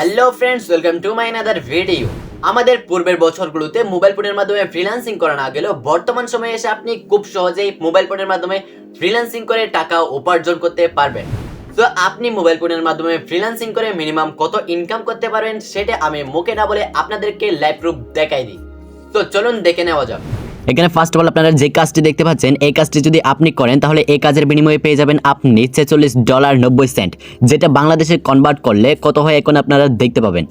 Hello friends welcome to my another video আমাদের পূর্বের বছরগুলোতে মোবাইল ফোনের মাধ্যমে ফ্রিল্যান্সিং করা না গেলেও বর্তমান সময়ে এসে আপনি খুব সহজেই মোবাইল ফোনের মাধ্যমে ফ্রিল্যান্সিং করে টাকা উপার্জন করতে পারবেন। তো আপনি মোবাইল ফোনের মাধ্যমে ফ্রিল্যান্সিং করে মিনিমাম কত ইনকাম করতে পারবেন সেটা আমি মুখে না বলে আপনাদেরকে লাইভ প্রুফ দেখাই দিই। তো চলুন দেখে নেওয়া যাক। এখানে ফার্স্ট অফ অল আপনারা যে কাজটি দেখতে পাচ্ছেন, এই কাজটি যদি আপনি করেন, তাহলে এই কাজের বিনিময়ে পেয়ে যাবেন আপনি ছেচল্লিশ ডলার নব্বই সেন্ট, যেটা বাংলাদেশে কনভার্ট করলে কত হয় এখন আপনারা দেখতে পাবেন।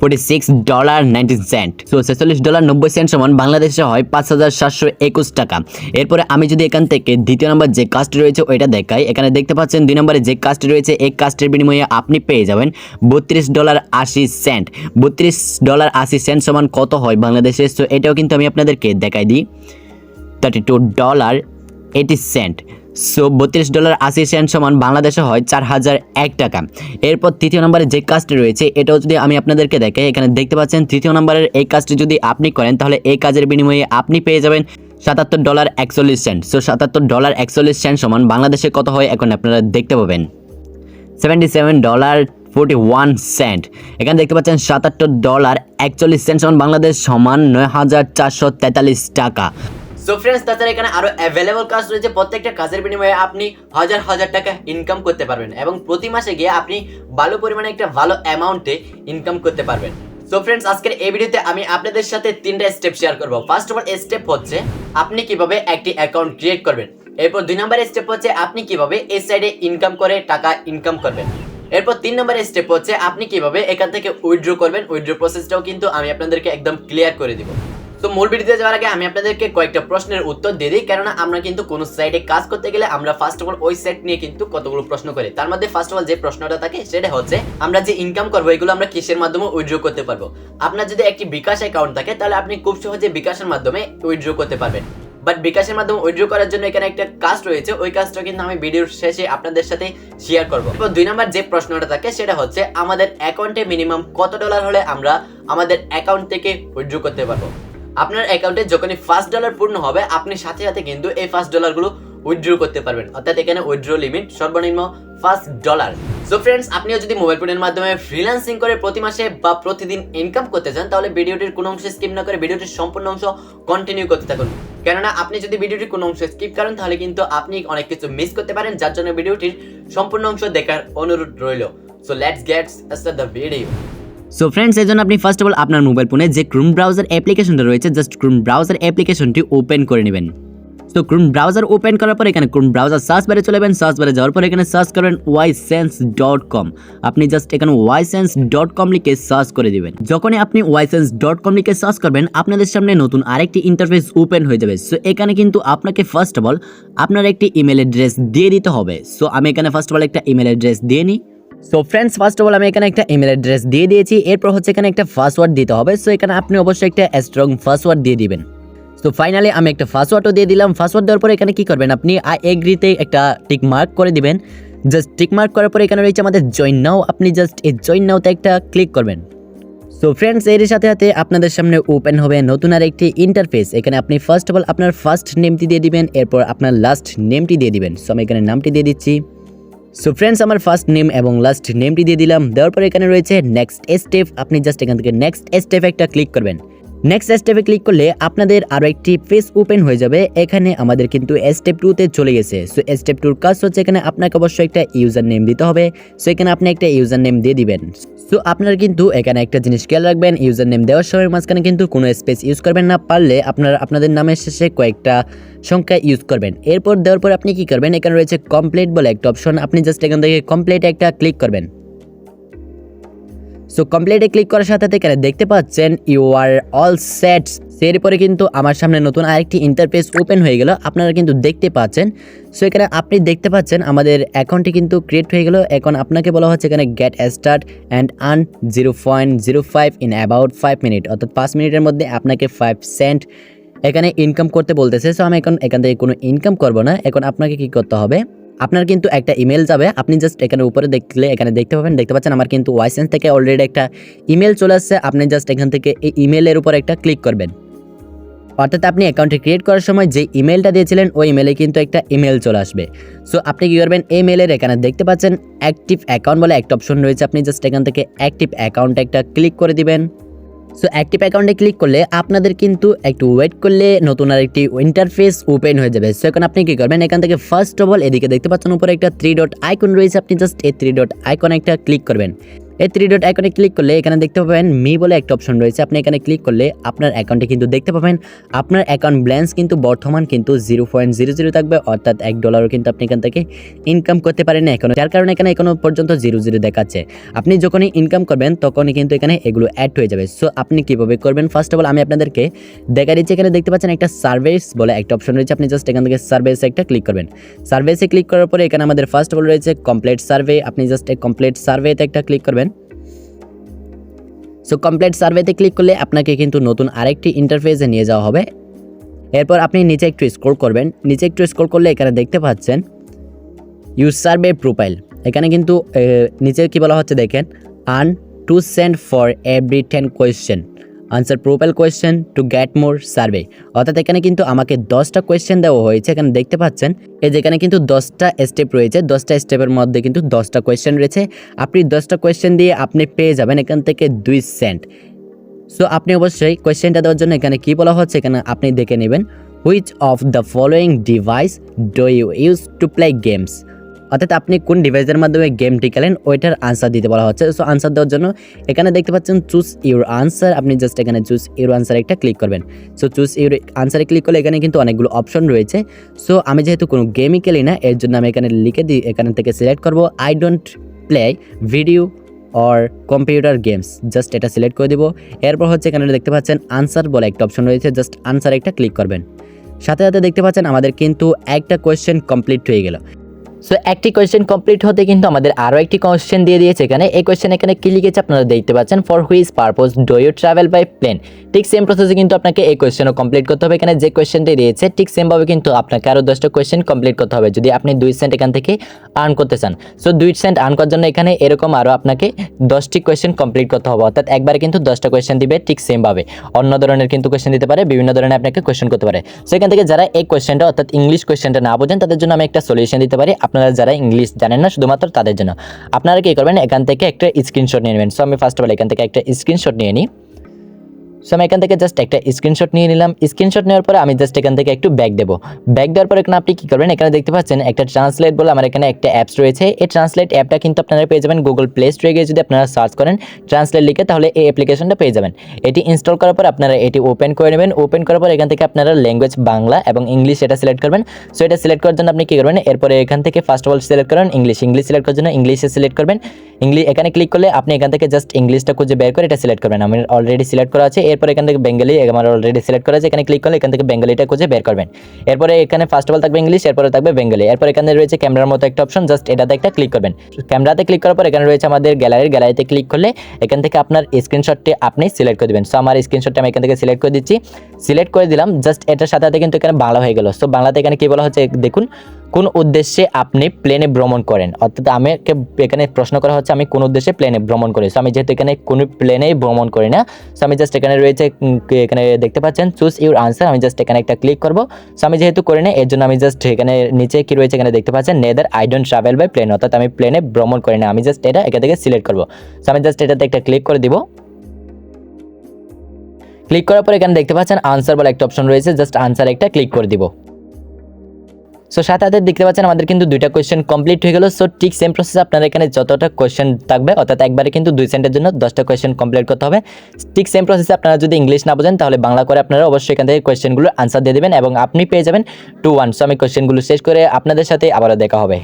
Forty six dollar ninety cent so ছেচল্লিশ ডলার নব্বই সেন্ট সমান বাংলাদেশে হয় পাঁচ হাজার সাতশো একুশ টাকা। এরপরে আমি যদি এখান থেকে দ্বিতীয় নম্বর যে কাজটি রয়েছে, ওইটা দেখাই। এখানে দেখতে পাচ্ছেন দুই নম্বরে যে কাজটি রয়েছে, এই কাজটির বিনিময়ে আপনি পেয়ে যাবেন বত্রিশ ডলার আশি সেন্ট বত্রিশ ডলার আশি সেন্ট সমান কত হয় বাংলাদেশে? সো এটাও কিন্তু আমি আপনাদেরকে দেখাই দিই। Thirty two dollar eighty cent so বত্রিশ ডলার আশি সেন্ট সমান বাংলাদেশে হয় চার হাজার এক টাকা। এরপর তৃতীয় নম্বরে যে কাজটি রয়েছে, এটাও যদি আমি আপনাদেরকে দেখাই, এখানে দেখতে পাচ্ছেন তৃতীয় নম্বরের এই কাজটি যদি আপনি করেন, তাহলে এই কাজের বিনিময়ে আপনি পেয়ে যাবেন সাতাত্তর ডলার একচল্লিশ সেন্ট। সো সাতাত্তর ডলার একচল্লিশ সেন্ট সমান বাংলাদেশে কত হয়, এখন আপনারা দেখতে পাবেন। Seventy seven dollar forty one cent. এখানে দেখতে পাচ্ছেন সাতাত্তর ডলার একচল্লিশ সেন্ট সমান বাংলাদেশ সমান নয় হাজার চারশো তেতাল্লিশ টাকা। সো ফ্রেন্ডস তাছাড়া এখানে আরও অ্যাভেলেবল কাজ রয়েছে। প্রত্যেকটা কাজের বিনিময়ে আপনি হাজার হাজার টাকা ইনকাম করতে পারবেন এবং প্রতি মাসে গিয়ে আপনি ভালো পরিমাণে একটা ভালো অ্যামাউন্টে ইনকাম করতে পারবেন। সো ফ্রেন্ডস আজকের এই ভিডিওতে আমি আপনাদের সাথে তিনটা স্টেপ শেয়ার করব। ফার্স্ট অফ অল স্টেপ হচ্ছে আপনি কীভাবে একটি অ্যাকাউন্ট ক্রিয়েট করবেন। এরপর দুই নম্বর স্টেপ হচ্ছে আপনি কীভাবে এই সাইডে ইনকাম করে টাকা ইনকাম করবেন। এরপর তিন নম্বর স্টেপ হচ্ছে আপনি কীভাবে এখান থেকে উইথড্র করবেন। উইথড্র প্রসেসটাও কিন্তু আমি আপনাদেরকে একদম ক্লিয়ার করে দিব। তো মূল ভিডিওতে যাওয়ার আগে আমি আপনাদেরকে কয়েকটা প্রশ্নের উত্তর দিয়ে দিই, কেননা আমরা কিন্তু কোনো সাইটে কাজ করতে গেলে আমরা ফার্স্ট অফ অল ওই সাইট নিয়ে কিন্তু কতগুলো প্রশ্ন করি। তার মধ্যে ফার্স্ট অফ অল যে প্রশ্নটা থাকে সেটা হচ্ছে, আমরা যে ইনকাম করব, এগুলো আমরা কিসের মাধ্যমে উইথড্র করতে পারব? আপনার যদি একটি বিকাশ অ্যাকাউন্ট থাকে, তাহলে আপনি খুব সহজে বিকাশের মাধ্যমে উইথড্র করতে পারবেন। বাট বিকাশের মাধ্যমে উইথড্র করার জন্য এখানে একটা কাজ রয়েছে, ওই কাজটা কিন্তু আমি ভিডিওর শেষে আপনাদের সাথে শেয়ার করব। এরপর দুই নম্বর যে প্রশ্নটা থাকে, সেটা হচ্ছে, আমাদের অ্যাকাউন্টে মিনিমাম কত ডলার হলে আমরা আমাদের অ্যাকাউন্ট থেকে উইথড্র করতে পারব? আপনার অ্যাকাউন্টে যখনই ফার্স্ট ডলার পূর্ণ হবে, আপনি সাথে সাথে কিন্তু এই ফার্স্ট ডলারগুলো উইথড্র করতে পারবেন। অর্থাৎ এখানে উইথড্র লিমিট সর্বনিম্ন ফার্স্ট ডলার সো ফ্রেন্ডস আপনিও যদি মোবাইল ফোনের মাধ্যমে ফ্রিল্যান্সিং করে প্রতি মাসে বা প্রতিদিন ইনকাম করতে চান, তাহলে ভিডিওটির কোনো অংশ স্কিপ না করে ভিডিওটির সম্পূর্ণ অংশ কন্টিনিউ করতে থাকুন। কেননা আপনি যদি ভিডিওটির কোনো অংশ স্কিপ করেন, তাহলে কিন্তু আপনি অনেক কিছু মিস করতে পারেন, যার জন্য ভিডিওটির সম্পূর্ণ অংশ দেখার অনুরোধ রইল। So let's get start the video so friends এই জন্য আপনি ফার্স্ট অফ অল আপনার মোবাইল ফোনে যে ক্রোম ব্রাউজার অ্যাপ্লিকেশনটা রয়েছে জাস্ট ক্রোম ব্রাউজার অ্যাপ্লিকেশনটি ওপেন করে নেবেন। তো ক্রোম ব্রাউজার ওপেন করার পর এখানে ক্রোম ব্রাউজার সার্চ বারে চলে যাবেন। সার্চ বারে যাওয়ার পর এখানে সার্চ করবেন ওয়াই সেন্স ডট কম আপনি জাস্ট এখানে ওয়াই সেন্স ডট কম লিখে সার্চ করে দিবেন। যখনই আপনি ওয়াই সেন্স ডট কম লিখে সার্চ করবেন, আপনাদের সামনে নতুন আরেকটি ইন্টারফেস ওপেন হয়ে যাবে। সো এখানে কিন্তু আপনাকে ফার্স্ট অফ অল আপনার একটি ইমেল অ্যাড্রেস দিয়ে দিতে হবে। সো আমি এখানে ফার্স্ট অফ অল একটা ইমেল অ্যাড্রেস দিয়ে নিই। So friends first of all আমি এখানে একটা ইমেল অ্যাড্রেস দিয়ে দিয়েছি। এরপর হচ্ছে এখানে একটা পাসওয়ার্ড দিতে হবে। সো এখানে আপনি অবশ্যই একটা স্ট্রং পাসওয়ার্ড দিয়ে দিবেন। সো ফাইনালি আমি একটা পাসওয়ার্ডও দিয়ে দিলাম। পাসওয়ার্ড দেওয়ার পরে এখানে কি করবেন? আপনি আই এগ্রিতে একটা টিক মার্ক করে দিবেন। জাস্ট টিক মার্ক করার পরে এখানে রয়েছে আমাদের জয়েন নাও আপনি জাস্ট এই জয়েন নাওতে একটা ক্লিক করবেন। সো ফ্রেন্ডস এর সাথে সাথে আপনাদের সামনে ওপেন হবে নতুন আর একটি ইন্টারফেস এখানে আপনি ফার্স্ট অফ অল আপনার ফার্স্ট নেমটি দিয়ে দিবেন। এরপর আপনার লাস্ট নেমটি দিয়ে দিবেন। সো আমি এখানে নামটি দিয়ে দিচ্ছি। সো ফ্রেন্ডস আমার ফার্স্ট নেম এবং লাস্ট নেমটি দিয়ে দিলাম। দেওয়ার পর এখানে রয়েছে নেক্সট স্টেপ আপনি জাস্ট এখান থেকে নেক্সট স্টেপ একটা ক্লিক করবেন। নেক্সট স্টেপে ক্লিক করলে আপনাদের আরও একটি পেজ ওপেন হয়ে যাবে। এখানে আমাদের কিন্তু স্টেপ টুতে চলে গেছে। সো স্টেপ টুর কাজ হচ্ছে এখানে আপনাকে অবশ্যই একটা ইউজার নেম দিতে হবে। সো এখানে আপনি একটা ইউজার নেম দিয়ে দিবেন। সো আপনারা কিন্তু এখানে একটা জিনিস খেয়াল রাখবেন ইউজার নেম দেওয়ার সময় মাঝখানে কিন্তু কোনো স্পেস ইউজ করবেন না। পারলে আপনারা, আপনাদের নামের শেষে কয়েকটা সংখ্যা ইউজ করবেন। এরপর দেওয়ার পর আপনি কি করবেন? এখানে রয়েছে কমপ্লিট বলে একটা অপশন আপনি জাস্ট এখান থেকে কমপ্লিট একটা ক্লিক করবেন। সো কমপ্লিটে ক্লিক করার সাথে এখানে দেখতে পাচ্ছেন ইউ আর অল সেটস এরপরে কিন্তু আমার সামনে নতুন আরেকটি ইন্টারফেস ওপেন হয়ে গেল। আপনারা কিন্তু দেখতে পাচ্ছেন। সো এখানে আপনি দেখতে পাচ্ছেন আমাদের অ্যাকাউন্টটি কিন্তু ক্রিয়েট হয়ে গেল। এখন আপনাকে বলা হচ্ছে এখানে get start and earn zero point zero five in about five minute অর্থাৎ পাঁচ মিনিটের মধ্যে আপনাকে ফাইভ সেন্ট এখানে ইনকাম করতে বলতেছে। সো আমি এখন এখান থেকে কোনো ইনকাম করব না। এখন আপনাকে কি করতে হবে? আপনার কিন্তু একটা ইমেল যাবে। আপনি জাস্ট এখানে উপরে দেখলে, এখানে দেখতে পাবেন, দেখতে পাচ্ছেন আমার কিন্তু ওয়াইসেন্স থেকে অলরেডি একটা ইমেল চলে আসছে। আপনি জাস্ট এখান থেকে এই ইমেলের উপর একটা ক্লিক করবেন। অর্থাৎ আপনি অ্যাকাউন্টটি ক্রিয়েট করার সময় যে ইমেলটা দিয়েছিলেন, ওই ইমেলে কিন্তু একটা ইমেল চলে আসবে। সো আপনি কী করবেন? এই মেলের এখানে দেখতে পাচ্ছেন অ্যাক্টিভ অ্যাকাউন্ট বলে একটা অপশন রয়েছে। আপনি জাস্ট এখান থেকে অ্যাক্টিভ অ্যাকাউন্টে একটা ক্লিক করে দিবেন। সো অ্যাক্টিভ অ্যাকাউন্টে ক্লিক করলে আপনাদের কিন্তু একটু ওয়েট করলে নতুন আর একটি ইন্টারফেস ওপেন হয়ে যাবে। সো এখন আপনি কী করবেন? এখান থেকে ফার্স্ট অফ অল এদিকে দেখতে পাচ্ছেন উপরে একটা থ্রি ডট আইকন রয়েছে। আপনি জাস্ট এই থ্রি ডট আইকন একটা ক্লিক করবেন। এই থ্রি ডট আইকনে ক্লিক করলে এখানে দেখতে পাবেন মি বলে একটা অপশন রয়েছে। আপনি এখানে ক্লিক করলে আপনার অ্যাকাউন্টে কিন্তু দেখতে পাবেন, আপনার অ্যাকাউন্ট ব্যালেন্স কিন্তু বর্তমান কিন্তু জিরো পয়েন্ট জিরো জিরো থাকবে, অর্থাৎ এক ডলারও কিন্তু আপনি এখান থেকে ইনকাম করতে পারেন না এখনও। যার কারণে এখানে এখনও পর্যন্ত জিরো জিরো দেখাচ্ছে। আপনি যখনই ইনকাম করবেন, তখনই কিন্তু এখানে এগুলো অ্যাড হয়ে যাবে। সো আপনি কীভাবে করবেন? ফার্স্ট অফ অল আমি আপনাদেরকে দেখা দিচ্ছি, এখানে দেখতে পাচ্ছেন একটা সার্ভিস বলে একটা অপশন রয়েছে। আপনি জাস্ট এখান থেকে সার্ভিসে একটা ক্লিক করবেন। সার্ভিসে ক্লিক করার পরে এখানে আমাদের ফার্স্ট অফ অল রয়েছে কমপ্লিট সার্ভে আপনি জাস্ট কমপ্লিট সার্ভেতে একটা ক্লিক করবেন। সো কমপ্লিট সার্ভেতে ক্লিক করলে আপনাকে কিন্তু নতুন আরেকটি ইন্টারফেসে নিয়ে যাওয়া হবে। এরপর আপনি নিচে একটু স্ক্রোল করবেন। নিচে একটু স্ক্রোল করলে এখানে দেখতে পাচ্ছেন ইউজ সার্ভে প্রোফাইল এখানে কিন্তু নিচে কি বলা হচ্ছে দেখেন? Earn two cents for every ten question answer profile question to get more survey অর্থাৎ এখানে কিন্তু আমাকে দশটা কোয়েশ্চেন দেওয়া হয়েছে। এখানে দেখতে পাচ্ছেন, এই যেখানে কিন্তু দশটা স্টেপ রয়েছে। দশটা স্টেপের মধ্যে কিন্তু দশটা কোয়েশ্চেন রয়েছে। আপনি দশটা কোয়েশ্চেন দিয়ে আপনি পেয়ে যাবেন এখান থেকে দুই সেন্ট সো আপনি অবশ্যই কোয়েশ্চেনটা দেওয়ার জন্য এখানে কি বলা হচ্ছে? এখানে আপনি দেখে নেবেন which of the following device do you use to play games অর্থাৎ আপনি কোন ডিভাইসের মাধ্যমে গেমটি খেলেন, ওইটার আনসার দিতে বলা হচ্ছে। সো আনসার দেওয়ার জন্য এখানে দেখতে পাচ্ছেন চুজ ইউর আনসার আপনি জাস্ট এখানে চুজ ইউর আনসার একটা ক্লিক করবেন। সো চুজ ইউর আনসারে ক্লিক করলে এখানে কিন্তু অনেকগুলো অপশন রয়েছে। সো আমি যেহেতু কোনো গেমই খেলি না, এর জন্য আমি এখানে লিখে দিই, এখান থেকে সিলেক্ট করব I don't play video or computer games just এটা সিলেক্ট করে দেবো। এরপর হচ্ছে এখানে দেখতে পাচ্ছেন আনসার বলে একটা অপশন রয়েছে। জাস্ট আনসার একটা ক্লিক করবেন। সাথে সাথে দেখতে পাচ্ছেন, আমাদের কিন্তু একটা কোয়েশ্চেন কমপ্লিট হয়ে গেল। সো একটি কোয়েশ্চেন কমপ্লিট হতে কিন্তু আমাদের আরও একটি কোয়েশ্চেন দিয়ে দিয়েছে এখানে। এই কোয়েশ্চেন এখানে কি লিখেছে আপনারা দেখতে পাচ্ছেন। For which purpose do you travel by plane ঠিক সেম প্রসেসে কিন্তু আপনাকে এই কোয়েশ্চেনও কমপ্লিট করতে হবে। এখানে যে কোয়েশ্চেনটি দিয়েছে, ঠিক সেমভাবে কিন্তু আপনাকে আরও দশটা কোয়েশ্চেন কমপ্লিট করতে হবে। যদি আপনি দুই সেন্ট এখান থেকে আর্ন করতে চান। সো দুই সেন্ট আর্ন করার জন্য এখানে এরকম আরও আপনাকে দশটি কোয়েশ্চেন কমপ্লিট করতে হবে। অর্থাৎ একবারে কিন্তু দশটা কোয়েশ্চেন দিবে ঠিক সেমভাবে অন্য ধরনের কিন্তু কোয়েশ্চেন দিতে পারে, বিভিন্ন ধরনের আপনাকে কোয়েশ্চেন করতে পারে। সো এখান থেকে যারা এই কোয়েশ্চেনটা অর্থাৎ ইংলিশ কোয়েশ্চেনটা না বোঝেন, তাদের জন্য আমি একটা সলিউশন দিতে পারি। আপনারা যারা ইংলিশ জানেন না, শুধুমাত্র তাদের জন্য। আপনারা কি করবেন, এখান থেকে একটা স্ক্রিনশট নিয়ে নেবেন। সো আমি ফার্স্ট অফ অল এখান থেকে একটা স্ক্রিনশট নিয়ে নিই। সো আমি এখান থেকে জাস্ট একটা স্ক্রিনশট নিয়ে নিলাম। স্ক্রিনশট নেওয়ার পরে আমি জাস্ট এখান থেকে একটু ব্যাক দেবো। ব্যাক দেওয়ার পরে এখানে আপনি কী করবেন? এখানে দেখতে পাচ্ছেন একটা ট্রান্সলেট বলে আমার এখানে একটা অ্যাপস রয়েছে। এই ট্রান্সলেট অ্যাপটা কিন্তু আপনারা পেয়ে যাবেন গুগল প্লে স্টোরে গিয়ে যদি আপনারা সার্চ করেন ট্রান্সলেট লিখে, তাহলে এই অ্যাপ্লিকেশনটা পেয়ে যাবেন। এটি ইনস্টল করার পর আপনারা এটি ওপেন করে নেবেন। ওপেন করার পর এখান থেকে আপনারা ল্যাঙ্গুয়েজ বাংলা এবং ইংলিশ এটা সিলেক্ট করবেন। সো এটা সিলেক্ট করার জন্য আপনি কী করবেন? এরপরে এখান থেকে ফার্স্ট অফ অল সিলেক্ট করেন ইংলিশ ইংলিশ সিলেক্ট করার জন্য ইংলিশে সিলেক্ট করবেন। ইংলিশ এখানে ক্লিক করলে আপনি এখান থেকে জাস্ট ইংলিশটা খুঁজে বের করে এটা সিলেক্ট করবেন। আমি অলরেডি সিলেক্ট করা আছে। এরপর এখান থেকে বেঙ্গলি আমার অলরেডি সিলেক্ট করা আছে এখানে ক্লিক করলে এখান থেকে বেঙ্গলিটা খুঁজে বের করবেন। এরপরে এখানে ফার্স্ট অফ অল থাকবে ইংলিশ এরপরে থাকবে বেঙ্গলি এরপর এখানে রয়েছে ক্যামেরার মতো একটা অপশন জাস্ট এটাতে একটা ক্লিক করবেন। ক্যামেরাতে ক্লিক করার পর এখানে রয়েছে আমাদের গ্যালারির গ্যালারিতে ক্লিক করলে এখান থেকে আপনার স্ক্রিনশটটি আপনি সিলেক্ট করে দেবেন। সো আমার স্ক্রিনশটটা আমি এখান থেকে সিলেক্ট করে দিচ্ছি। সিলেক্ট করে দিলাম জাস্ট এটার সাথে সাথে কিন্তু এখানে বাংলা হয়ে গেল। সো বাংলাতে এখানে কি বলা হচ্ছে? দেখুন কোন উদ্দেশ্যে আপনি প্লেনে ভ্রমণ করেন? অর্থাৎ আমাকে এখানে প্রশ্ন করা হচ্ছে, আমি কোন উদ্দেশ্যে প্লেনে ভ্রমণ করি? সো আমি যেহেতু এখানে কোনো প্লেনেই ভ্রমণ করি না সো আমি জাস্ট এখানে রয়েছে এখানে দেখতে পাচ্ছেন চুজ ইউর আনসার আমি জাস্ট এখানে একটা ক্লিক করব। সো আমি যেহেতু করি না, এর জন্য আমি জাস্ট এখানে নিচে কি রয়েছে এখানে দেখতে পাচ্ছেন neither I don't travel by plane অর্থাৎ আমি প্লেনে ভ্রমণ করি না, আমি জাস্ট এটা এখান থেকে সিলেক্ট করব। সো আমি জাস্ট এটাতে একটা ক্লিক করে দিব। ক্লিক করার পর এখানে দেখতে পাচ্ছেন আনসার বলে একটা অপশন রয়েছে জাস্ট আনসার একটা ক্লিক করে দিব। সো সাথে সাথে দেখতে পাচ্ছেন, আমাদের কিন্তু দুইটা কোয়েশ্চেন কমপ্লিট হয়ে গেল। সো ঠিক সেম প্রসেস আপনাদের এখানে যতটা কোয়েশ্চেন থাকবে, অর্থাৎ একবারে কিন্তু দুই সেন্টের জন্য দশটা কোয়েশ্চেন কমপ্লিট করতে হবে। ঠিক সেম প্রসেসে আপনারা যদি ইংলিশ না বোঝেন, তাহলে বাংলা করে আপনারা অবশ্যই এখান থেকে কোয়েশ্চেনগুলোর আনসার দিয়ে দেবেন এবং আপনি পেয়ে যাবেন টু ওয়ান সো আমি কোয়েশ্চেনগুলো শেষ করে আপনাদের সাথে আবারও দেখা হবে।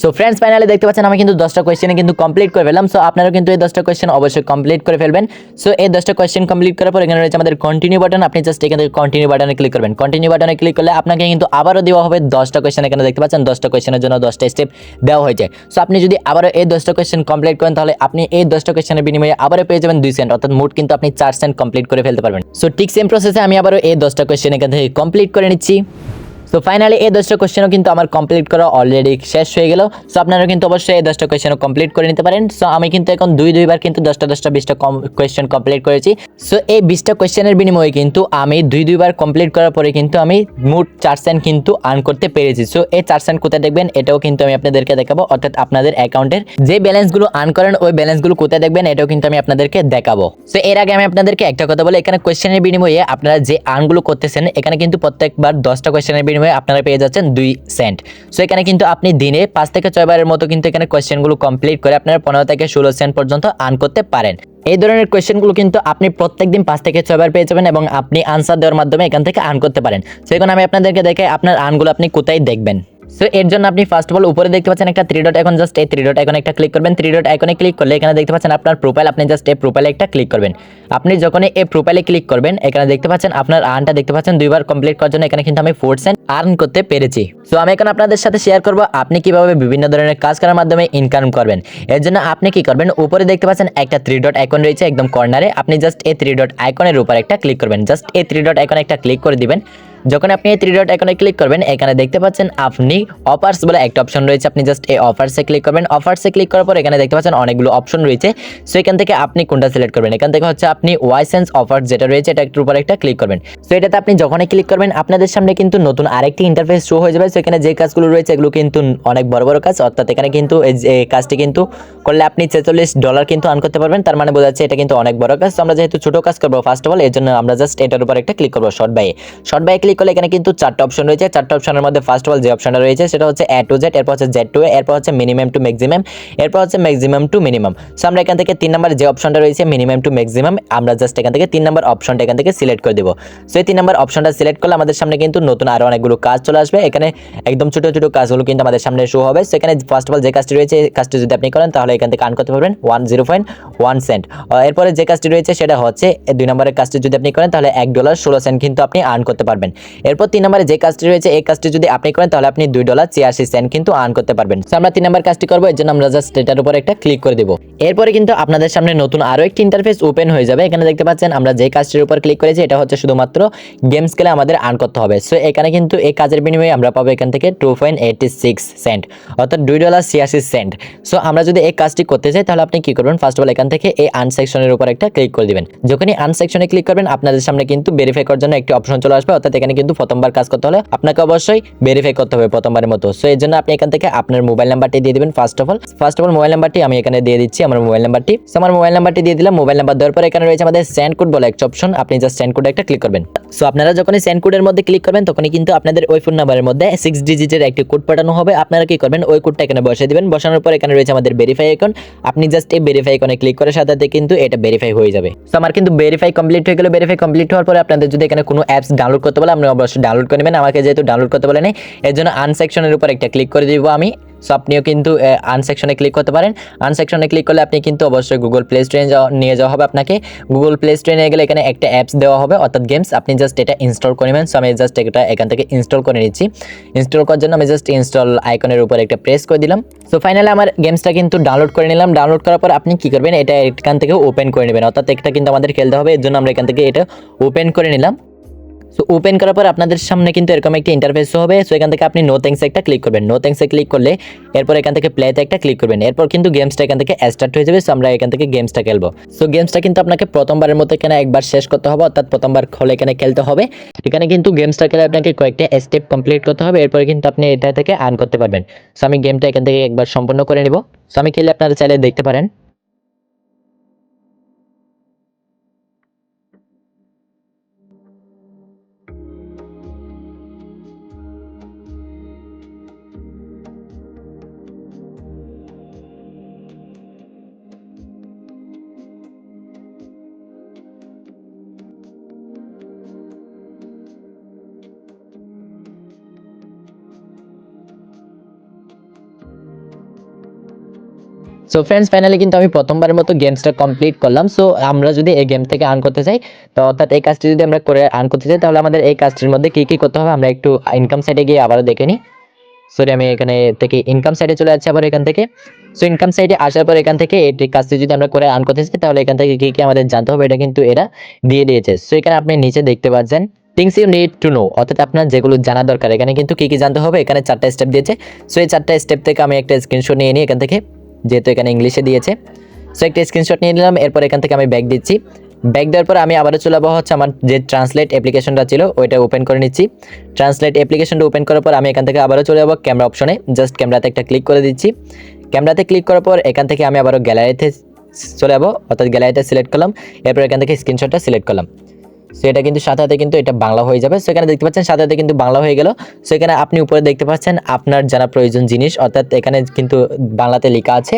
সো ফ্রেন্ডস ফাইনালি দেখতে পাচ্ছেন, আমি কিন্তু দশটা কোয়েশ্চেনে কিন্তু কমপ্লিট করে ফেললাম। সো আপনারাও কিন্তু এই দশটা কোয়েশ্চেন অবশ্যই কমপ্লিট করে ফেলবেন। সো এই দশটা কোয়েশ্চেন কমপ্লিট করার পর এখানে রয়েছে আমাদের কন্টিনিউ বাটন আপনি জাস্ট এখান কন্টিনিউ বাটনে ক্লিক করবেন। কন্টিনিউ বাটনে ক্লিক করলে আপনাকে কিন্তু আবারও দেওয়া হবে দশটা কোয়েশ্চেন এখানে দেখতে পাচ্ছেন, দশটা কোয়েশ্চেনের জন্য দশটা স্টেপ দেওয়া হয়েছে। সো আপনি যদি আবারও এই দশটা কোয়েশ্চেন কমপ্লিট করেন, তাহলে আপনি এই দশটা কোয়েশ্চেনের বিনিময়ে আবারও পেয়ে যাবেন দুই সেন্ট অর্থাৎ মোট কিন্তু আপনি চার সেন্ট কমপ্লিট করে ফেলতে পারবেন। সো ঠিক সেম প্রসেসে আমি আবারও এই দশটা কোয়েশ্চেন এখান থেকে কমপ্লিট করে নিচ্ছি। সো ফাইনালি এই দশটা কোয়েশ্চেনও কিন্তু আমার কমপ্লিট করা অলরেডি শেষ হয়ে গেল। সো আপনারা কিন্তু অবশ্যই এই দশটা কোয়েশ্চেনও কমপ্লিট করে নিতে পারেন। সো আমি কিন্তু এখন দুই, দুইবার কিন্তু দশটা দশটা, বিশটা কোয়েশ্চেন কমপ্লিট করেছি। সো এই বিশটা কোয়েশ্চেনের বিনিময়ে কিন্তু আমি দুই, দুইবার কমপ্লিট করার পরে কিন্তু আমি মোট চার সেন্ট কিন্তু আর্ন করতে পেরেছি। সো এই চার সেন্ট কোথায় দেখবেন? এটাও কিন্তু আমি আপনাদেরকে দেখাবো। অর্থাৎ আপনাদের অ্যাকাউন্টের যে ব্যালেন্সগুলো আর্ন করেন, ওই ব্যালেন্সগুলো কোথায় দেখবেন? এটাও কিন্তু আমি আপনাদেরকে দেখাবো। সো এর আগে আমি আপনাদেরকে একটা কথা বলি। এখানে কোয়েশ্চেনের বিনিময়ে আপনারা যে আর্নগুলো করতেছেন, এখানে কিন্তু প্রত্যেকবার দশটা কোয়েশ্চেনের বিনিময়ে আপনারা পেয়ে যাচ্ছেন দুই সেন্ট সো এখানে কিন্তু আপনি দিনে পাঁচ থেকে ছয় বারের মতো কিন্তু এখানে কোয়েশ্চেনগুলো কমপ্লিট করে আপনারা পনেরো থেকে ষোলো সেন্ট পর্যন্ত আর্ন করতে পারেন। এই ধরনের কোয়েশ্চেনগুলো কিন্তু আপনি প্রত্যেক দিন পাঁচ থেকে ছয়বার পেয়ে যাবেন এবং আপনি আনসার দেওয়ার মাধ্যমে এখান থেকে আর্ন করতে পারেন। সেখানে আমি আপনাদেরকে দেখে আপনার আর্নগুলো আপনি কোথায় দেখবেন। সো এর জন্য আপনি ফার্স্ট অফ অল উপরে দেখতে পাচ্ছেন একটা থ্রি ডট এখন জাস্ট এই থ্রি ডট এখন একটা ক্লিক করবেন। থ্রি ডট আইকনে ক্লিক করলে এখানে দেখতে পাচ্ছেন আপনার প্রোফাইল আপনি জাস্ট এই প্রোফাইলে একটা ক্লিক করবেন। আপনি যখন এই প্রোফাইলে ক্লিক করবেন, এখানে দেখতে পাচ্ছেন আপনার আর্নটা দেখতে পাচ্ছেন দুইবার কমপ্লিট করার জন্য এখানে কিন্তু আমি ফোর সেন্ট আর্ন করতে পেরেছি। সো আমি এখন আপনাদের সাথে শেয়ার করব আপনি কীভাবে বিভিন্ন ধরনের কাজ করার মাধ্যমে ইনকাম করবেন। এর জন্য আপনি কি করবেন, উপরে দেখতে পাচ্ছেন একটা থ্রি ডট আইকন রয়েছে একদম কর্নারে আপনি জাস্ট এই থ্রি ডট আইকনের উপর একটা ক্লিক করবেন। জাস্ট এই থ্রি ডট আইকনে একটা ক্লিক করে দিবেন। যখন আপনি এই থ্রি ডট আইকনে ক্লিক করবেন, এখানে দেখতে পাচ্ছেন আপনি অফার্স বলে একটা অপশন রয়েছে। আপনি জাস্ট এই অফার্সে ক্লিক করবেন। অফার্সে ক্লিক করার পর এখানে দেখতে পাচ্ছেন অনেকগুলো অপশন রয়েছে। সো এখান থেকে আপনি কোনটা সিলেক্ট করবেন? এখান থেকে হচ্ছে আপনি ওয়াইসেন্স অফার যেটা রয়েছে, এটা একটু উপর একটা ক্লিক করবেন। সো এটাতে আপনি যখনই ক্লিক করবেন, আপনাদের সামনে কিন্তু নতুন আরেকটি ইন্টারফেস শো হয়ে যাবে। সো এখানে যে কাজগুলো রয়েছে, এগুলো কিন্তু অনেক বড় বড় কাজ। অর্থাৎ এখানে কিন্তু এই কাজটি কিন্তু করলে আপনি ছেচল্লিশ ডলার কিন্তু আর্ন করতে পারবেন। তার মানে বোঝা যাচ্ছে এটা কিন্তু অনেক বড় কাজ। আমরা যেহেতু ছোট কাজ করব ফার্স্ট অফ অল এর জন্য আমরা জাস্ট এটার উপর একটা ক্লিক করব sort by sort by click করলে এখানে কিন্তু চারটা অপশন রয়েছে। চারটা অপশনের মধ্যে ফার্স্ট অফ অল যে অপশনটা রয়েছে, সেটা হচ্ছে এ টু জেড এরপর হচ্ছে জেড টু এরপর হচ্ছে মিনিমাম টু ম্যাক্সিমাম এরপর হচ্ছে ম্যাক্সিমাম টু মিনিমাম সো আমরা এখান থেকে তিন নম্বর যে অপশনটা রয়েছে মিনিমাম টু ম্যাক্সিমাম আমরা জাস্ট এখান থেকে তিন নম্বর অপশনটা এখান থেকে সিলেক্ট করে দেবো। সো এই তিন নম্বর অপশনটা সিলেক্ট করলে আমাদের সামনে কিন্তু নতুন আরও অনেকগুলো কাজ চলে আসবে। এখানে একদম ছোট ছোট কাজগুলো কিন্তু আমাদের সামনে শো হবে। সেখানে ফার্স্ট অফ অল যে কাজটি রয়েছে, এই কাজটি যদি আপনি করেন, তাহলে এখান থেকে আর্ন করতে পারবেন one zero point one cent এরপরে যে কাজটি রয়েছে, সেটা হচ্ছে দুই নম্বরের কাজটি যদি আপনি করেন, তাহলে এক ডলার ষোলো সেন্ট কিন্তু আপনি আর্ন করতে পারবেন। এরপর তিন নম্বরে যে কাজটি রয়েছে এই কাজটি যদি আপনি করেন তাহলে আপনি দুই ডলার ছিয়াশি সেন্ট কিন্তু আর্ন করতে পারবেন। So, আমরা তিন নম্বর কাজটি করব এর জন্য আমরা জাস্ট এটার উপর একটা ক্লিক করে দেবো। এরপরে কিন্তু আপনাদের সামনে নতুন আরও একটি ইন্টারফেস ওপেন হয়ে যাবে। এখানে দেখতে পাচ্ছেন আমরা যে কাজটির উপর ক্লিক করেছি এটা হচ্ছে শুধুমাত্র গেমস খেলে আমাদের আর্ন করতে হবে। সো এখানে কিন্তু এই কাজের বিনিময়ে আমরা পাবো এখান থেকে two point eighty six cent অর্থাৎ দুই ডলার ছিয়াশি সেন্ট সো আমরা যদি এই কাজটি করতে চাই তাহলে আপনি কি করবেন? ফার্স্ট অফ অল এখান থেকে এই আন সেকশনের উপর একটা ক্লিক করে দিবেন। যখনই আন সেকশনে ক্লিক করবেন আপনাদের সামনে কিন্তু ভেরিফাই করার জন্য একটি অপশন চলে আসবে অর্থাৎ কিন্তু প্রথমবার কাজ করতে হলে আপনাকে অবশ্যই ভেরিফাই করতে হবে প্রথমবারের মতো। সো এর জন্য আপনি এখান থেকে আপনার মোবাইল নাম্বারটি দিয়ে দিবেন first of all first of all mobile নাম্বারটি আমি এখানে দিয়ে দিচ্ছি, আমার মোবাইল নাম্বারটি সো আমার মোবাইল নাম্বারটি দিয়ে দিলাম মোবাইল নাম্বার দেওয়ার পর এখানে রয়েছে আমাদের সেন্ড কোড বলে একটা অপশন আপনি জাস্ট সেন্ড কোডে একটা ক্লিক করবেন। সো আপনারা যখনই সেন্ড কোডের মধ্যে ক্লিক করবেন, তখনই কিন্তু আপনাদের ওই ফোন নাম্বারের মধ্যে সিক্স ডিজিটের একটি কোড পাঠানো হবে। আপনারা কি করবেন, ওই কোডটা এখানে বসিয়ে দিবেন, বসানোর পর এখানে রয়েছে আমাদের ভেরিফাই আইকন আপনি জাস্ট এই ভেরিফাই আইকনে ক্লিক করার সাথে সাথে কিন্তু এটা ভেরিফাই হয়ে যাবে। সো আমার কিন্তু ভেরিফাই কমপ্লিট হয়ে গেল। ভেরিফাই কমপ্লিট হওয়ার পরে আপনাদের যদি এখানে কোনো অ্যাপস ডাউনলোড করতে বলে আপনি অবশ্যই ডাউনলোড করে নেবেন। আমাকে যেহেতু ডাউনলোড করতে বলে নেই এর জন্য আনসেকশনের উপর একটা ক্লিক করে দিব আমি। সো আপনিও কিন্তু আনসেকশনে ক্লিক করতে পারেন। আনসেকশনে ক্লিক করলে আপনি কিন্তু অবশ্যই গুগল প্লে স্টোরে নিয়ে যাওয়া হবে আপনাকে। গুগল প্লে স্টোরে নিয়ে গেলে এখানে একটা অ্যাপস দেওয়া হবে, অর্থাৎ গেমস আপনি জাস্ট এটা ইনস্টল করে নেবেন। সো আমি জাস্ট এটা এখান থেকে ইনস্টল করে নিচ্ছি। ইনস্টল করার জন্য আমি জাস্ট ইনস্টল আইকনের উপর একটা প্রেস করে দিলাম। সো ফাইনালি আমার গেমসটা কিন্তু ডাউনলোড করে নিলাম। ডাউনলোড করার পর আপনি কি করবেন? এটা এখান থেকে ওপেন করে নেবেন। অর্থাৎ এটা কিন্তু আমাদের খেলতে হবে এর জন্য আমরা এখান থেকে এটা ওপেন করে নিলাম। সো ওপেন করার পর আপনাদের সামনে কিন্তু এরকম একটা ইন্টারফেস হবে। সো এখান থেকে আপনি নো থ্যাঙ্কস একটা ক্লিক করবেন। নো থ্যাঙ্কসে ক্লিক করলে এরপর এখান থেকে প্লেতে একটা ক্লিক করবেন। এরপর কিন্তু গেমসটা এখান থেকে স্টার্ট হয়ে যাবে। সো আমরা এখান থেকে গেমসটা খেলব। সো গেমসটা কিন্তু আপনাকে প্রথমবারের মতো এখানে একবার শেষ করতে হবে। অর্থাৎ প্রথমবার খোলে এখানে খেলতে হবে। এখানে কিন্তু গেমসটা খেলে আপনাকে কয়েকটা স্টেপ কমপ্লিট করতে হবে। এরপরে কিন্তু আপনি এটা থেকে আর্ন করতে পারবেন। সো আমি গেমটা এখান থেকে একবার সম্পূর্ণ করে নিব। সো আমি খেলে আপনারা চাইলে দেখতে পারেন। সো ফ্রেন্ডস ফাইনালি কিন্তু আমি প্রথমবারের মতো গেমসটা কমপ্লিট করলাম। সো আমরা যদি এই গেম থেকে আর্ন করতে চাই, তো অর্থাৎ এই কাজটি যদি আমরা করে আর্ন করতে চাই, তাহলে আমাদের এই কাজটির মধ্যে কী কী করতে হবে, আমরা একটু ইনকাম সাইডে গিয়ে আবারও দেখে নিই। সরি আমি এখানে থেকে ইনকাম সাইডে চলে যাচ্ছি আবার এখান থেকে। সো ইনকাম সাইডে আসার পর এখান থেকে এই কাজটি যদি আমরা করে আর্ন করতে চাই, তাহলে এখান থেকে কী কী আমাদের জানতে হবে, এটা কিন্তু এরা দিয়ে দিয়েছে। সো এখানে আপনি নিচে দেখতে পাচ্ছেন things you need to know অর্থাৎ আপনার যেগুলো জানা দরকার, এখানে কিন্তু কী কী জানতে হবে, এখানে চারটা স্টেপ দিয়েছে। সো এই চারটা স্টেপ থেকে আমি একটা স্ক্রিনশট নিয়ে নিই এখান থেকে। যেহেতু এখানে ইংলিশে দিয়েছে। সো একটা স্ক্রিনশট নিয়ে নিলাম, এরপর এখান থেকে আমি ব্যাক দিচ্ছি। ব্যাক দেওয়ার পর আমি আবারও চলে যাব হচ্ছে আমার যে ট্রান্সলেট অ্যাপ্লিকেশনটা ছিল, ওইটা ওপেন করে নিচ্ছি। ট্রান্সলেট অ্যাপ্লিকেশনটা ওপেন করার পর আমি এখান থেকে আবারও চলে যাব ক্যামেরা অপশনে জাস্ট ক্যামেরাতে একটা ক্লিক করে দিচ্ছি। ক্যামেরাতে ক্লিক করার পর এখান থেকে আমি আবারও গ্যালারিতে চলে যাব। অর্থাৎ গ্যালারিতে সিলেক্ট করলাম। এরপর এখান থেকে স্ক্রিনশটটা সিলেক্ট করলাম। সো এটা কিন্তু সাথে সাথে কিন্তু এটা বাংলা হয়ে যাবে। সো এখানে দেখতে পাচ্ছেন, সাথে সাথে কিন্তু বাংলা হয়ে গেল। সো এখানে আপনি উপরে দেখতে পাচ্ছেন, আপনার জানা প্রয়োজন জিনিস, অর্থাৎ এখানে কিন্তু বাংলাতে লেখা আছে।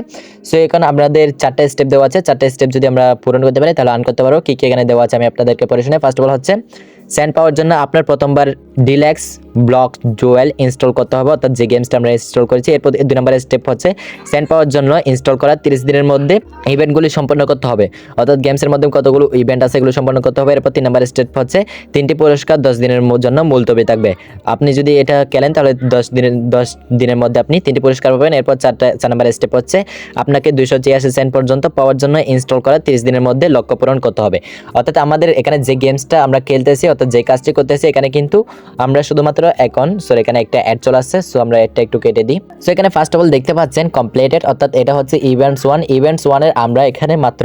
সো এখন আপনাদের চারটে স্টেপ দেওয়া আছে। চারটে স্টেপ যদি আমরা পূরণ করতে পারি, তাহলে আন করতে পারব কী কী এখানে দেওয়া আছে আমি আপনাদেরকে পড়ে শুনে। ফার্স্ট অফ অল হচ্ছে স্যান্ড পাওয়ার জন্য আপনার প্রথমবার ডিল্যাক্স ব্লক জোয়েল ইনস্টল করতে হবে, অর্থাৎ যে গেমসটা আমরা ইনস্টল করেছি, এরপর দুই নম্বরের স্টেপ হচ্ছে সেন্ড পাওয়ার জন্য ইনস্টল করার তিরিশ দিনের মধ্যে ইভেন্টগুলি সম্পন্ন করতে হবে। অর্থাৎ গেমসের মধ্যে কতগুলো ইভেন্ট আছে এগুলো সম্পন্ন করতে হবে, এরপর তিন নম্বর স্টেপ হচ্ছে তিনটি পুরস্কার দশ দিনের জন্য মুলতবি থাকবে। আপনি যদি এটা খেলেন, তাহলে দশ দিনের দশ দিনের মধ্যে আপনি তিনটি পুরস্কার পাবেন, এরপর চারটা, চার নম্বর স্টেপ হচ্ছে আপনাকে দুইশো ছিয়াশি সেন্ট পর্যন্ত পাওয়ার জন্য ইনস্টল করা তিরিশ দিনের মধ্যে লক্ষ্য পূরণ করতে হবে। অর্থাৎ আমাদের এখানে যে গেমসটা আমরা খেলতেছি, অর্থাৎ যে কাজটি করতেছি, এখানে কিন্তু আমরা শুধুমাত্র এখন। সো এখানে একটা অ্যাড চলে আসছে। সো আমরা অ্যাডটা একটু কেটে দিই। সো এখানে ফার্স্ট অফ অল দেখতে পাচ্ছেন কমপ্লিটেড অর্থাৎ এটা হচ্ছে ইভেন্টস ওয়ান ইভেন্টস ওয়ানের আমরা এখানে মাত্র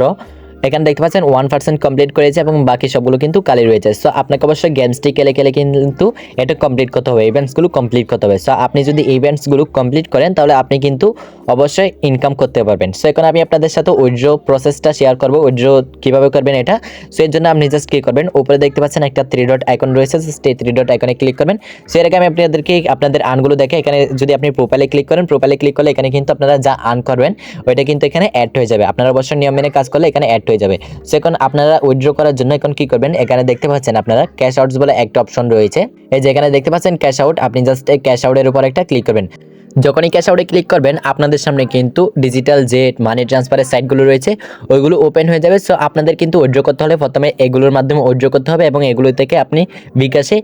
এখানে দেখতে পাচ্ছেন ওয়ান পার্সেন্ট কমপ্লিট করেছে এবং বাকি সবগুলো কিন্তু কালি রয়েছে। সো আপনাকে অবশ্যই গেমসটি খেলে খেলে কিন্তু এটা কমপ্লিট করতে হবে ইভেন্টসগুলো কমপ্লিট করতে হবে। সো আপনি যদি ইভেন্টসগুলো কমপ্লিট করেন, তাহলে আপনি কিন্তু অবশ্যই ইনকাম করতে পারবেন। সো এখন আমি আপনাদের সাথে উইড্র প্রসেসটা শেয়ার করব। উইড্র কীভাবে করবেন এটা? সো এর জন্য আপনি জাস্ট কী করবেন। উপরে দেখতে পাচ্ছেন একটা থ্রি ডট আইকন রয়েছে। এই থ্রি ডট আইকনে ক্লিক করবেন। সো এর আগে আমি আপনাদেরকে আপনাদের আনগুলো দেখে, এখানে যদি আপনি প্রোফাইলে ক্লিক করেন প্রোফাইলে ক্লিক করলে এখানে কিন্তু আপনারা যা আর্ন করবেন, ওইটা কিন্তু এখানে অ্যাড হয়ে যাবে। আপনারা অবশ্যই নিয়ম মেনে কাজ করলে এখানে অ্যাড হয়ে যাবে। সো এখন আপনারা উইথড্র করার জন্য এখন কি করবেন? এখানে দেখতে পাচ্ছেন আপনারা ক্যাশ আউটস বলে একটা অপশন রয়েছে। এই যে এখানে দেখতে পাচ্ছেন ক্যাশ আউট আপনি জাস্ট এই ক্যাশ আউটের উপর একটা ক্লিক করবেন। যখনই ক্যাশ আউটে ক্লিক করবেন, আপনাদের সামনে কিন্তু ডিজিটাল যে মানি ট্রান্সফারের সাইটগুলো রয়েছে। ওইগুলো ওপেন হয়ে যাবে। সো আপনাদের কিন্তু উইথড্র করতে হলে প্রথমে এগুলোর মাধ্যমে উইথড্র করতে হবে এবং এগুলো থেকে আপনি বিকাশে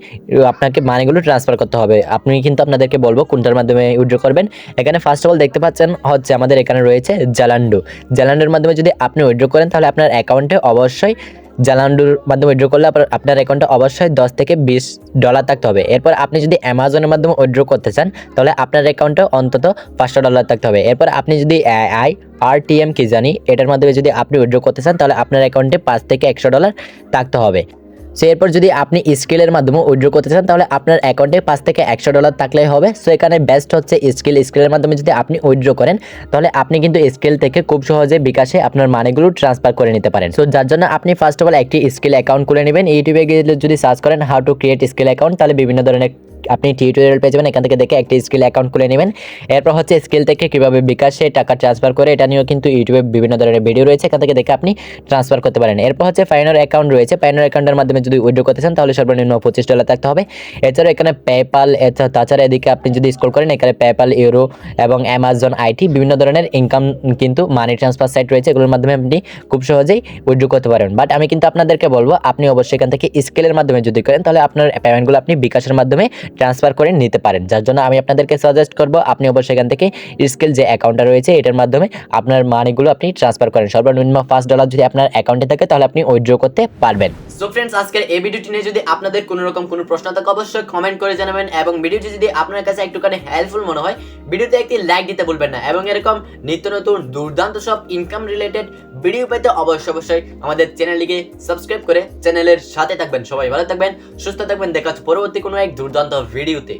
আপনাকে মানিগুলো ট্রান্সফার করতে হবে। আপনি কিন্তু আপনাদেরকে বলব কোনটার মাধ্যমে উইথড্র করবেন। এখানে ফার্স্ট অফ অল দেখতে পাচ্ছেন হচ্ছে আমাদের এখানে রয়েছে জালান্ডো জালান্ডোর মাধ্যমে যদি আপনি উইথড্র করেন, তাহলে আপনার অ্যাকাউন্টে অবশ্যই জালান্ডুর মাধ্যমে উইড্রো করলে আপনার অ্যাকাউন্টে অবশ্যই দশ থেকে বিশ ডলার থাকতে হবে। এরপর আপনি যদি অ্যামাজনের মাধ্যমে উইড্রো করতে চান, তাহলে আপনার অ্যাকাউন্টে অন্তত পাঁচশো ডলার থাকতে হবে। এরপর আপনি যদি আই আর টি এম কি জানি, এটার মাধ্যমে যদি আপনি উইড্রো করতে চান, তাহলে আপনার অ্যাকাউন্টে পাঁচ থেকে একশো ডলার থাকতে হবে। সো এরপর যদি আপনি স্কিলের মাধ্যমে উইড্রো করতে চান, তাহলে আপনার অ্যাকাউন্টে পাঁচ থেকে একশো ডলার থাকলেই হবে। সো এখানে বেস্ট হচ্ছে স্কিল স্কিলের মাধ্যমে যদি আপনি উইড্রো করেন, তাহলে আপনি কিন্তু স্কিল থেকে খুব সহজে বিকাশে আপনার মানিগুলো ট্রান্সফার করে নিতে পারেন। সো যার জন্য আপনি ফার্স্ট অফ অল একটি স্কিল অ্যাকাউন্ট খুলে নেবেন। ইউটিউবে গিয়ে যদি সার্চ করেন how to create Skrill account তাহলে বিভিন্ন ধরনের আপনি টিউটোরিয়াল পেয়ে যাবেন, এখান থেকে দেখে একটি স্কিল অ্যাকাউন্ট খুলে নেবেন। এরপর হচ্ছে স্কিল থেকে কীভাবে বিকাশে টাকা ট্রান্সফার করে, এটা নিয়েও কিন্তু ইউটিউবে বিভিন্ন ধরনের ভিডিও রয়েছে, এখান থেকে দেখে আপনি ট্রান্সফার করতে পারেন। এরপর হচ্ছে ফাইনার অ্যাকাউন্ট রয়েছে ফাইনার অ্যাকাউন্টের মাধ্যমে যদি উইড্রো করতে চান, তাহলে সর্বনিম্ন পঁচিশ ডলার থাকতে হবে। এছাড়াও এখানে পেপাল এছাড়া তাছাড়া এদিকে আপনি যদি স্কোর করেন, এখানে পেপাল ইউরো এবং অ্যামাজন আইটি বিভিন্ন ধরনের ইনকাম কিন্তু মানি ট্রান্সফার সাইট রয়েছে, এগুলোর মাধ্যমে আপনি খুব সহজেই উইড্রো করতে পারেন। বাট আমি কিন্তু আপনাদেরকে বলব, আপনি অবশ্যই এখান থেকে স্কেলের মাধ্যমে যদি করেন, তাহলে আপনার পেমেন্টগুলো আপনি বিকাশের মাধ্যমে ট্রান্সফার করে নিতে পারেন, যার জন্য আমি আপনাদেরকে সাজেস্ট করব, আপনি অবশ্যই এখান থেকে স্কেল যে অ্যাকাউন্টটা রয়েছে, এটার মাধ্যমে আপনার মানিগুলো আপনি ট্রান্সফার করেন। সর্বনিম্ন পাঁচ ডলার যদি আপনার অ্যাকাউন্টে থাকে, তাহলে আপনি উইথড্র করতে পারবেন। সো ফ্রেন্ডস আজকের এই ভিডিওটি নিয়ে যদি আপনাদের কোনো রকম কোনো প্রশ্ন থাকে, অবশ্যই কমেন্ট করে জানাবেন এবং ভিডিওটি যদি আপনার কাছে একটুখানি হেল্পফুল মনে হয় ভিডিওতে একটি লাইক দিতে ভুলবেন না এবং এরকম নিত্য নতুন, দুর্দান্ত সব ইনকাম রিলেটেড ভিডিও পেতে অবশ্যই অবশ্যই আমাদের চ্যানেলটিকে সাবস্ক্রাইব করে চ্যানেলের সাথে থাকবেন। সবাই ভালো থাকবেন, সুস্থ থাকবেন। দেখা হচ্ছে পরবর্তী কোনো এক দুর্দান্ত ভিডিওতে।